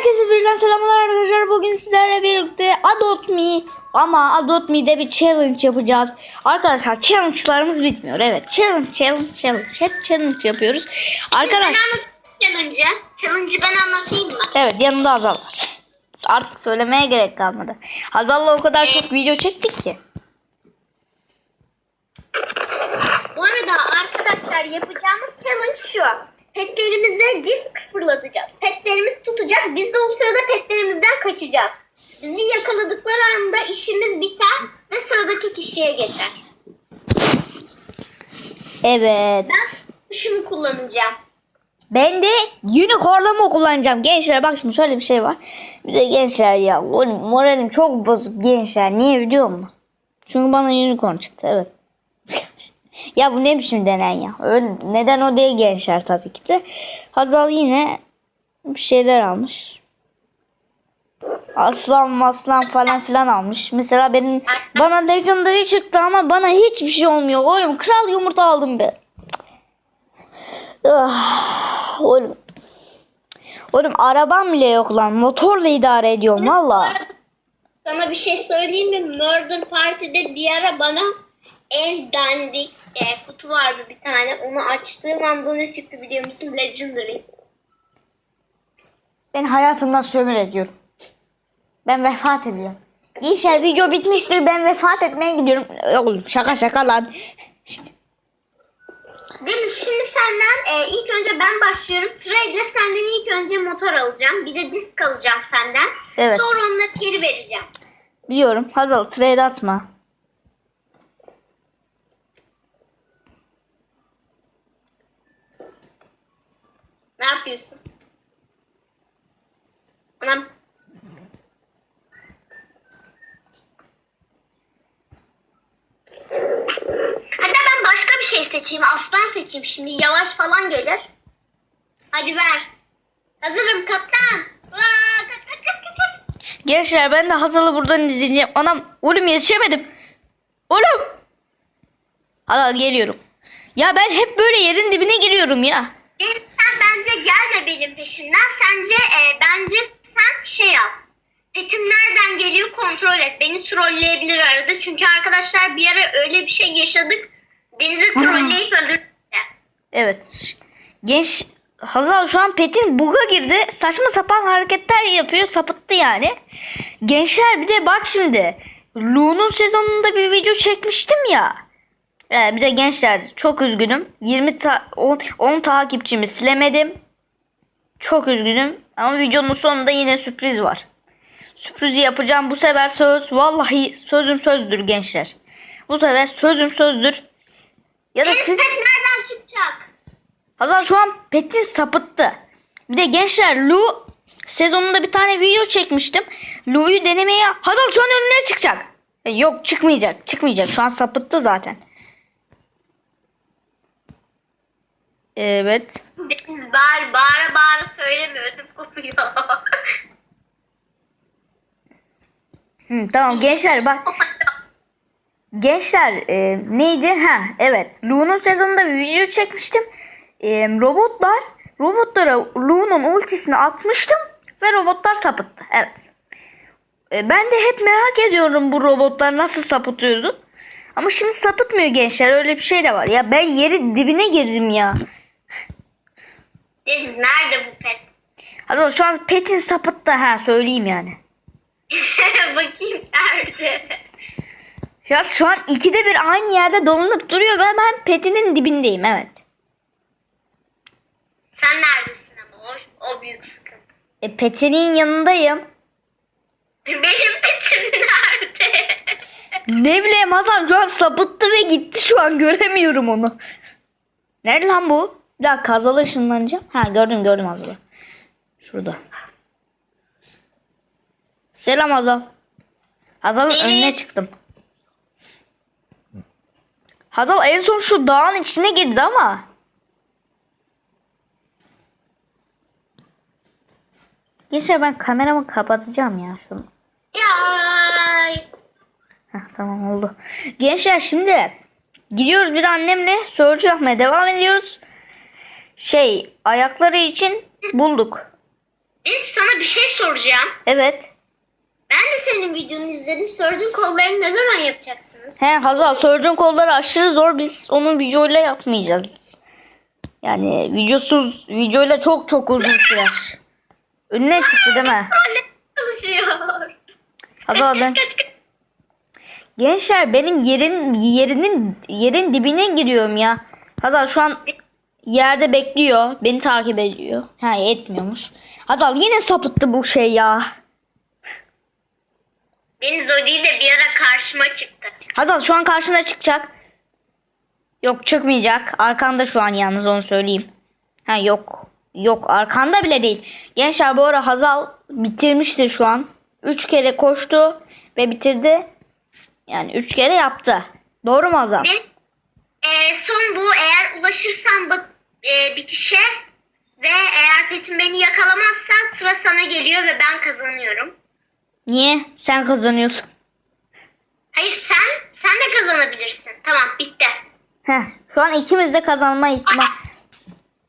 Herkese birden selamlar arkadaşlar. Bugün sizlerle birlikte Adopt Me ama Adopt Me'de bir challenge yapacağız. Arkadaşlar challenge'larımız bitmiyor. Evet challenge challenge challenge hep challenge yapıyoruz. Arkadaş challenge'ı. Challenge'ı ben anlatayım mı? evet yanında Hazal var. Artık söylemeye gerek kalmadı. Hazal'la o kadar çok video çektik ki. Bu arada arkadaşlar yapacağımız challenge şu. Petlerimize disk fırlatacağız. Petlerimiz tutacak. Biz de o sırada petlerimizden kaçacağız. Bizi yakaladıkları anda işimiz biter ve sıradaki kişiye geçer. Evet. Ben şunu kullanacağım. Ben de unicorn'umu kullanacağım. Gençler bak şimdi şöyle bir şey var. Bir de gençler ya moralim çok bozuk gençler. Niye biliyor musun? Çünkü bana unicorn çıktı evet. Ya bu ne biçim denen ya. Öyle, neden o değil gençler tabii ki de. Hazal yine bir şeyler almış. Aslan maslan falan filan almış. Mesela benim bana legendary çıktı ama bana hiçbir şey olmuyor. Oğlum kral yumurta aldım be. Ah, oğlum. Oğlum arabam bile yok lan. Motorla idare ediyorum valla. Sana bir şey söyleyeyim mi? Murder Party'de Diara bana en dandik e, kutu vardı bir tane. Onu açtığım an bu ne çıktı biliyor musun? Legendary. Ben hayatımdan sömür ediyorum. Ben vefat ediyorum. İnşallah video bitmiştir. Ben vefat etmeye gidiyorum. Oğlum şaka şaka lan. Deniz şimdi senden e, ilk önce ben başlıyorum. Trade'le senden ilk önce motor alacağım. Bir de disk alacağım senden. Evet. Sonra onları geri vereceğim. Biliyorum. Hazal trade atma. Ne yapıyorsun? Anam. Hatta ben başka bir şey seçeyim. Aslan seçeyim şimdi. Yavaş falan gelir. Hadi ver. Hazırım kaptan. Vaa, kaç, kaç, kaç, kaç, kaç. Gençler ben de Hazal'ı buradan izleyeceğim. Anam oğlum yetişemedim. Oğlum. Hazal geliyorum. Ya ben hep böyle yerin dibine giriyorum ya. Gelme benim peşimden. Sence e, bence sen şey yap. Petim nereden geliyor kontrol et. Beni trolleyebilir arada. Çünkü arkadaşlar bir ara öyle bir şey yaşadık. Deniz'i trolleyip öldürdü. Evet. Genç Hazal şu an Pet'in buga girdi. Saçma sapan hareketler yapıyor. Sapıttı yani. Gençler bir de bak şimdi. Lu'nun sezonunda bir video çekmiştim ya. Ee, bir de gençler çok üzgünüm. 20 ta 10, 10 takipçimi silemedim. Çok üzgünüm. Ama videonun sonunda yine sürpriz var. Sürprizi yapacağım. Bu sefer söz. Vallahi sözüm sözdür gençler. Bu sefer sözüm sözdür. Ya da Deniz siz... nereden çıkacak? Hazal şu an Pet'i sapıttı. Bir de gençler Lu sezonunda bir tane video çekmiştim. Lu'yu denemeye Hazal şu an önüne çıkacak. E, yok çıkmayacak. Çıkmayacak. Şu an sapıttı zaten. Evet. Deniz bağır, bağıra bağıra kopuyor. Hı, tamam gençler bak. Gençler e, neydi? Ha evet. Lu'nun sezonunda bir video çekmiştim. E, robotlar robotlara Lu'nun ultisini atmıştım ve robotlar sapıttı. Evet. E, ben de hep merak ediyorum bu robotlar nasıl sapıtıyordu. Ama şimdi sapıtmıyor gençler. Öyle bir şey de var. Ya ben yeri dibine girdim ya. Deniz nerede bu pet? Hadi şu an Pet'in sapıttı ha söyleyeyim yani. Bakayım nerede? Ya şu an ikide bir aynı yerde dolanıp duruyor ve ben Pet'inin dibindeyim evet. Sen neredesin ama o, o büyük sıkıntı. E, Pet'inin yanındayım. Benim petim nerede? Ne bileyim Hasan şu an sapıttı ve gitti şu an göremiyorum onu. Nerede lan bu? Bir dakika Hazal'a ışınlanacağım. Ha gördüm gördüm Hazal'ı. Şurada. Selam Hazal. Hazal'ın Evet. önüne çıktım. Hazal en son şu dağın içine girdi ama. Gençler ben kameramı kapatacağım ya şunu. Heh, tamam oldu. Gençler şimdi gidiyoruz bir de annemle sorucu yapmaya devam ediyoruz. Şey ayakları için bulduk. Biz sana bir şey soracağım. Evet. Ben de senin videonu izledim. Sörcün kollarını ne zaman yapacaksınız? He Hazal Surgeon kolları aşırı zor. Biz onun videoyla yapmayacağız. Yani videosuz videoyla çok çok uzun sürer. Önüne çıktı değil mi? Çalışıyor. Hazal ben. Gençler benim yerin yerinin yerin dibine giriyorum ya. Hazal şu an yerde bekliyor. Beni takip ediyor. Ha etmiyormuş. Hazal yine sapıttı bu şey ya. Deniz o değil de bir ara karşıma çıktı. Hazal şu an karşına çıkacak. Yok çıkmayacak. Arkanda şu an yalnız onu söyleyeyim. Ha yok. Yok arkanda bile değil. Gençler bu ara Hazal bitirmiştir şu an. Üç kere koştu ve bitirdi. Yani üç kere yaptı. Doğru mu Hazal? Ben, e, son bu eğer ulaşırsam bak, e, bitişe ve eğer Petin beni yakalamazsa sıra sana geliyor ve ben kazanıyorum. Niye? Sen kazanıyorsun. Hayır sen sen de kazanabilirsin. Tamam bitti. Heh, şu an ikimiz de kazanma ihtimal.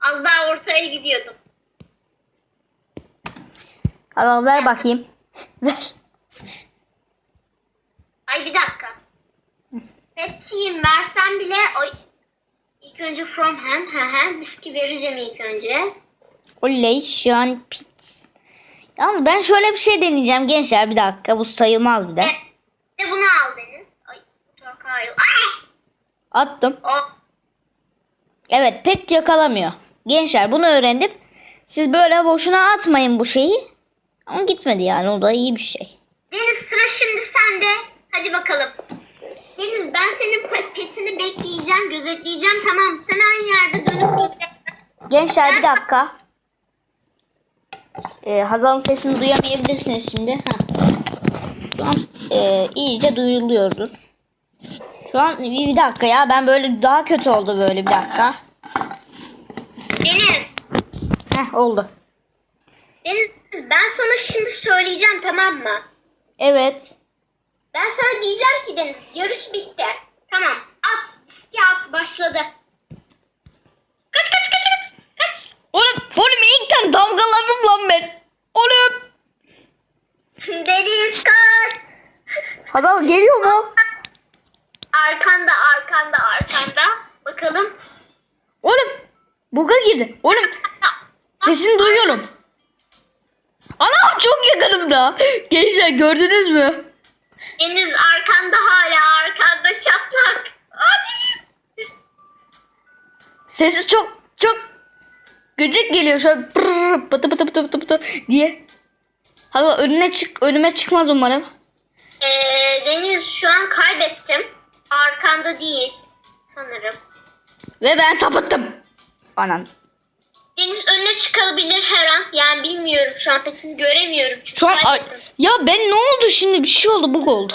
Az daha ortaya gidiyordum. Hazal ver bakayım. ver. Ay bir dakika. Petçiyim versem bile ay, ilk önce from hand he he diski vereceğim ilk önce. Oley şu an pit. Yalnız ben şöyle bir şey deneyeceğim gençler bir dakika bu sayılmaz bir de. E, de bunu al Deniz. Ay. Ay! Attım. O, Evet pet yakalamıyor. Gençler bunu öğrendim. Siz böyle boşuna atmayın bu şeyi. Ama gitmedi yani o da iyi bir şey. Deniz sıra şimdi sende. Hadi bakalım. Deniz ben senin petini bekleyeceğim, gözetleyeceğim. Tamam sen aynı yerde dönüp. Gençler bir dakika. Ee, Hazal'ın sesini duyamayabilirsiniz şimdi. Şu an e, iyice duyuluyordur. Şu an bir, bir dakika ya ben böyle daha kötü oldu böyle bir dakika. Deniz, Heh oldu. Deniz ben sana şimdi söyleyeceğim tamam mı? Evet. Ben sana diyeceğim ki Deniz yarış bitti. Tamam at diski at başladı. Kaç kaç kaç kaç kaç. Oğlum, oğlum ilkten damgaladım lan ben. Oğlum. Deniz kaç. Hazal geliyor mu? Arkanda arkanda arkanda. Bakalım. Oğlum. Buga girdi. Oğlum sesini duyuyorum. Anam çok yakınımda. Gençler gördünüz mü? Deniz arkanda hala arkanda çatlak. Hadi. Sesi çok çok gıcık geliyor şu an. Pırr, pıtı pıtı pıtı pıtı pıtı diye. Hazal önüne çık önüme çıkmaz umarım. Ee, Deniz şu an kaybettim. Arkanda değil sanırım. Ve ben sapıttım. Anan. Deniz önüne çıkabilir her an. Yani bilmiyorum şu an petini göremiyorum. Çünkü Şu an kaybettim. ya ben ne oldu şimdi bir şey oldu bug oldu.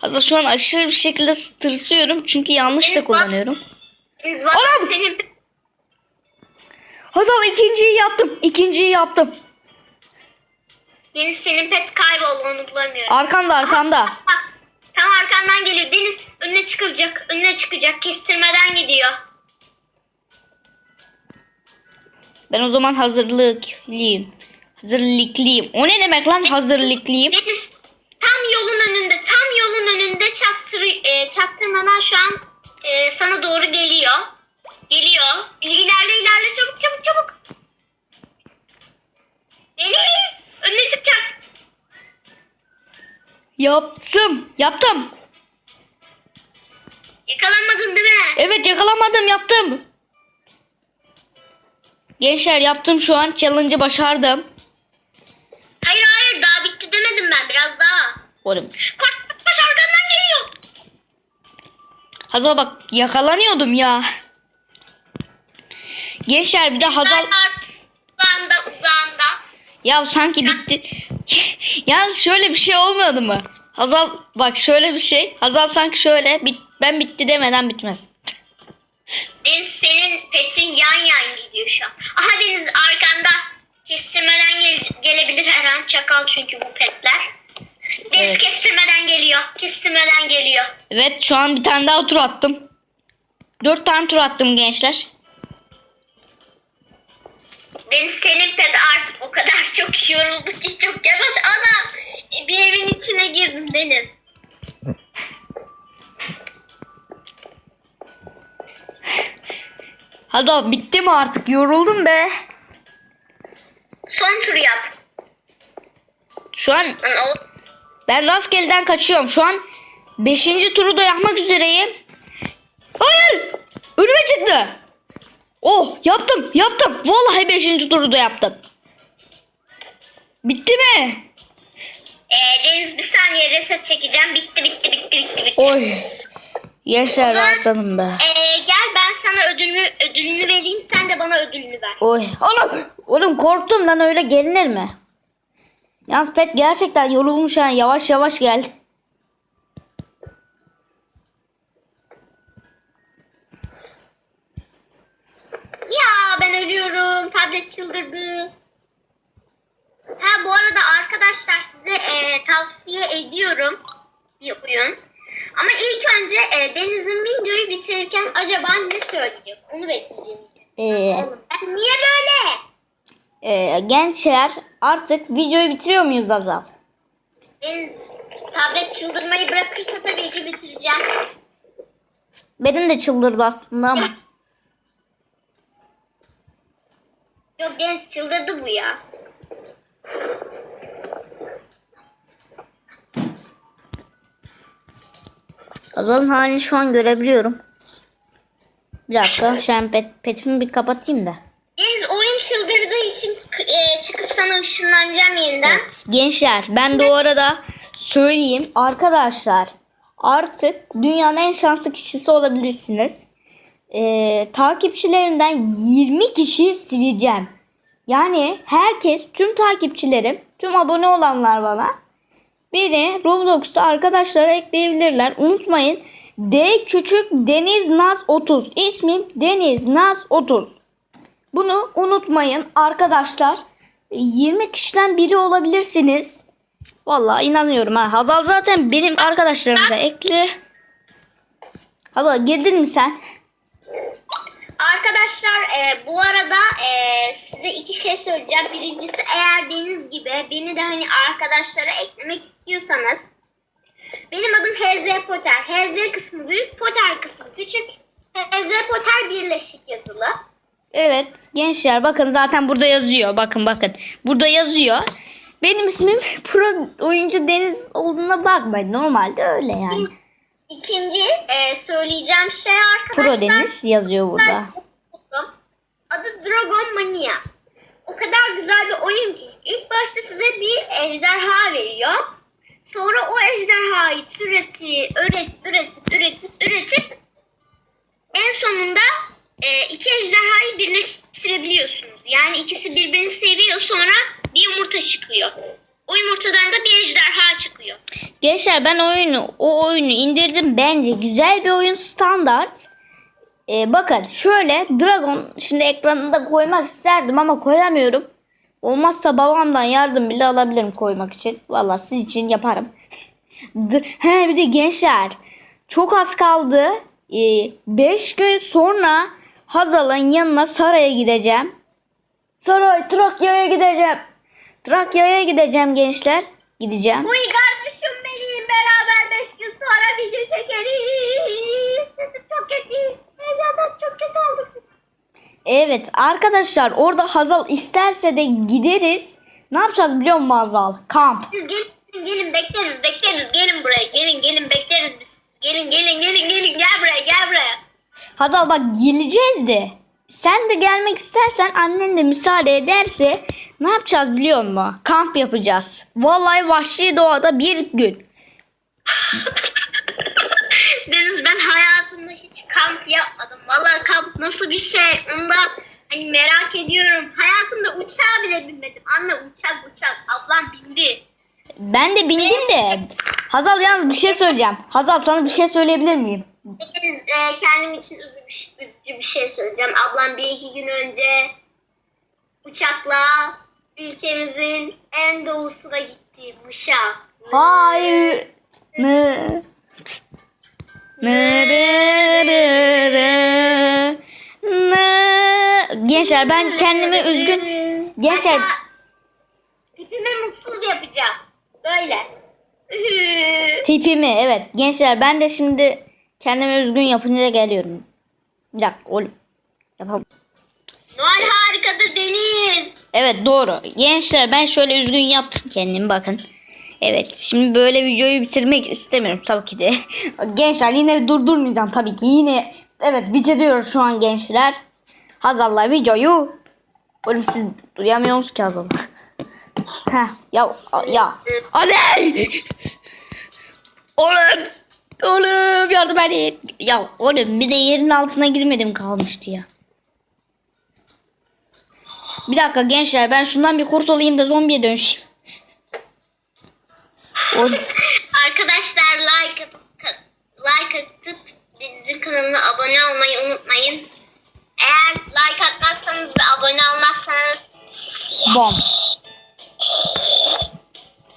Hazal şu an aşırı bir şekilde tırsıyorum çünkü yanlış da Benim bak- kullanıyorum. Deniz bak Anam! senin Hazal ikinciyi yaptım. ikinciyi yaptım. Deniz senin pet kayboldu onu bulamıyorum. Arkanda arkanda. Bak, tam arkandan geliyor. Deniz önüne çıkacak. Önüne çıkacak. Kestirmeden gidiyor. Ben o zaman hazırlıklıyım. Hazırlıklıyım. O ne demek lan hazırlıklıyım? Deniz tam yolun önünde. Tam yolun önünde çaktır, e, çaktırmadan şu an e, sana doğru geliyor. Geliyor. İlerle ilerle çabuk çabuk çabuk. Deniz önüne çıkacak. Yaptım. Yaptım. Yakalanmadın değil mi? Evet yakalamadım yaptım. Gençler yaptım şu an. Challenge'ı başardım. Hayır hayır daha bitti demedim ben biraz daha. Oğlum. Koş koş arkandan geliyor. Hazal bak yakalanıyordum ya. Gençler bir de Hazal... Uzağında uzağında. Ya sanki bitti. Yalnız şöyle bir şey olmadı mı? Hazal bak şöyle bir şey. Hazal sanki şöyle bit, ben bitti demeden bitmez. Deniz senin petin yan yan şu an. Aha Deniz arkanda. Kestirmeden gel- gelebilir her an. Çakal çünkü bu petler. Deniz Evet. kestirmeden geliyor. Kestirmeden geliyor. Evet şu an bir tane daha tur attım. Dört tane tur attım gençler. Deniz senin pet artık o kadar çok yorulduk ki çok yavaş. Ana bir evin içine girdim Deniz. Hazal bitti mi artık? Yoruldum be. Son tur yap. Şu an ben rastgeleden kaçıyorum. Şu an 5. turu da yapmak üzereyim. Hayır! Önüme çıktı. Oh yaptım yaptım. Vallahi 5. turu da yaptım. Bitti mi? Ee, Deniz bir saniye reset çekeceğim. Bitti bitti bitti bitti bitti. Oy. Yaşar rahatladım be. Ee, gel ben sana ödülünü ödülünü vereyim. Sen de bana ödülünü ver. Oy. Oğlum, oğlum korktum lan öyle gelinir mi? Yalnız pet gerçekten yorulmuş ha. Yavaş yavaş geldi. Ya ben ölüyorum. Tablet çıldırdı. Ha bu arada arkadaşlar size e, tavsiye ediyorum bir oyun. Ama ilk önce e, Deniz'in videoyu bitirirken acaba ne söyleyecek? Onu bekleyeceğim. Ee, ben niye böyle? e, gençler artık videoyu bitiriyor muyuz Azal? Deniz tablet çıldırmayı bırakırsa tabii ki bitireceğim. Benim de çıldırdı aslında ama. Yok Deniz çıldırdı bu ya. Azal'ın halini şu an görebiliyorum. Bir dakika şu an pet, petimi bir kapatayım da. Deniz oyun çıldırdığı için e, çıkıp sana ışınlanacağım yeniden. Evet, gençler ben de o arada söyleyeyim. Arkadaşlar artık dünyanın en şanslı kişisi olabilirsiniz. Ee, takipçilerimden 20 kişiyi sileceğim. Yani herkes tüm takipçilerim, tüm abone olanlar bana beni Roblox'ta arkadaşlara ekleyebilirler. Unutmayın D küçük Deniz Naz 30. İsmim Deniz Naz 30. Bunu unutmayın arkadaşlar. 20 kişiden biri olabilirsiniz. Vallahi inanıyorum ha. Hazal zaten benim arkadaşlarım da ekli. Hazal girdin mi sen? Arkadaşlar e, bu arada e, şey söyleyeceğim. Birincisi eğer Deniz gibi beni de hani arkadaşlara eklemek istiyorsanız benim adım HZ Potter. HZ kısmı büyük, Potter kısmı küçük. HZ Potter birleşik yazılı. Evet gençler bakın zaten burada yazıyor. Bakın bakın. Burada yazıyor. Benim ismim pro oyuncu Deniz olduğuna bakmayın. Normalde öyle yani. İkinci e, söyleyeceğim şey arkadaşlar. Pro Deniz yazıyor burada. Ben. Adı Dragon Mania. O kadar güzel bir oyun ki. İlk başta size bir ejderha veriyor. Sonra o ejderhayı türeti, üret, üretip, üretip, üretip en sonunda e, iki ejderhayı birleştirebiliyorsunuz. Yani ikisi birbirini seviyor sonra bir yumurta çıkıyor. O yumurtadan da bir ejderha çıkıyor. Gençler ben oyunu o oyunu indirdim. Bence güzel bir oyun standart. Ee, bakın şöyle Dragon şimdi ekranında koymak isterdim ama koyamıyorum. Olmazsa babamdan yardım bile alabilirim koymak için. Vallahi sizin için yaparım. He bir de gençler çok az kaldı. 5 gün sonra Hazal'ın yanına Saray'a gideceğim. Saray Trakya'ya gideceğim. Trakya'ya gideceğim gençler. Gideceğim. Uy kardeşim benim beraber 5 gün sonra video çekeriz. Sesim çok kötü. Heyecandan çok kötü oldu. Evet arkadaşlar orada Hazal isterse de gideriz. Ne yapacağız biliyor musun Hazal? Kamp. Siz gelin gelin bekleriz bekleriz gelin buraya gelin gelin bekleriz biz. Gelin gelin gelin gelin gel buraya gel buraya. Hazal bak geleceğiz de. Sen de gelmek istersen annen de müsaade ederse ne yapacağız biliyor musun? Kamp yapacağız. Vallahi vahşi doğada bir gün. Deniz ben hayatımda hiç kamp Vallahi kamp nasıl bir şey onu da hani merak ediyorum. Hayatımda uçağa bile binmedim. Anne uçak uçak ablam bindi. Ben de bindim de. Hazal yalnız bir şey söyleyeceğim. Hazal sana bir şey söyleyebilir miyim? E, kendim için üzücü, üzücü bir şey söyleyeceğim. Ablam bir iki gün önce uçakla ülkemizin en doğusuna gitti. Muş'a. Hayır. Ne? Gençler ben kendimi üzgün. Gençler Hatta Tipimi mutsuz yapacağım. Böyle. Tipimi evet. Gençler ben de şimdi kendimi üzgün yapınca geliyorum. Bir dakika oğlum. Yapalım. Noel harikada deniz. Evet doğru. Gençler ben şöyle üzgün yaptım kendimi bakın. Evet şimdi böyle videoyu bitirmek istemiyorum tabii ki de. Gençler yine durdurmayacağım tabii ki. Yine evet bitiriyoruz şu an gençler. Hazal'la videoyu. Oğlum siz duyamıyorsunuz ki Hazal'ı. Heh ya ya. Oley! Oğlum! Oğlum yardım edin. Ya oğlum bir de yerin altına girmedim kalmıştı ya. Bir dakika gençler ben şundan bir kurtulayım da zombiye dönüşeyim. Arkadaşlar like atıp, like atıp Deniz'in kanalına abone olmayı unutmayın. Eğer like atmazsanız ve abone olmazsanız bom.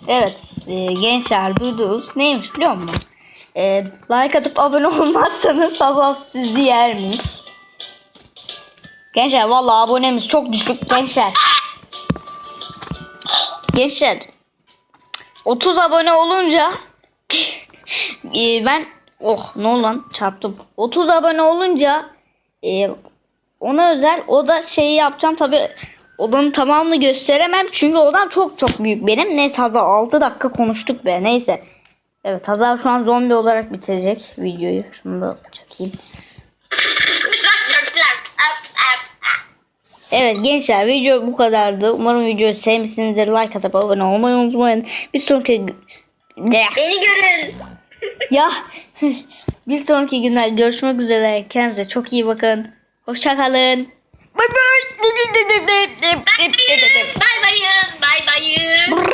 Evet e, gençler duydunuz. Neymiş biliyor musun? E, like atıp abone olmazsanız Hazal sizi yermiş. Gençler vallahi abonemiz çok düşük gençler. Gençler 30 abone olunca e, ben oh ne oldu lan çarptım. 30 abone olunca e, ona özel o da şeyi yapacağım tabi odanın tamamını gösteremem çünkü odam çok çok büyük benim. Neyse Hazal 6 dakika konuştuk be neyse. Evet Hazal şu an zombi olarak bitirecek videoyu. Şunu da çekeyim. Evet gençler video bu kadardı. Umarım videoyu sevmişsinizdir. Like atıp abone olmayı unutmayın. Bir sonraki beni görün. Ya bir sonraki günler görüşmek üzere. Kendinize çok iyi bakın. Hoşçakalın. Bay bay. Bay bayın. Bay bayın.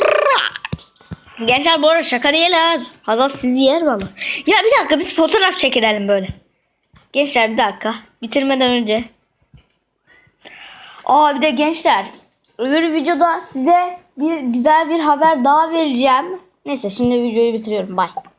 Gençler bu arada şaka değil ha. Hazal sizi yer valla. Ya bir dakika biz fotoğraf çekilelim böyle. Gençler bir dakika. Bitirmeden önce. Aa bir de gençler. Öbür videoda size bir güzel bir haber daha vereceğim. Neyse şimdi videoyu bitiriyorum. Bye.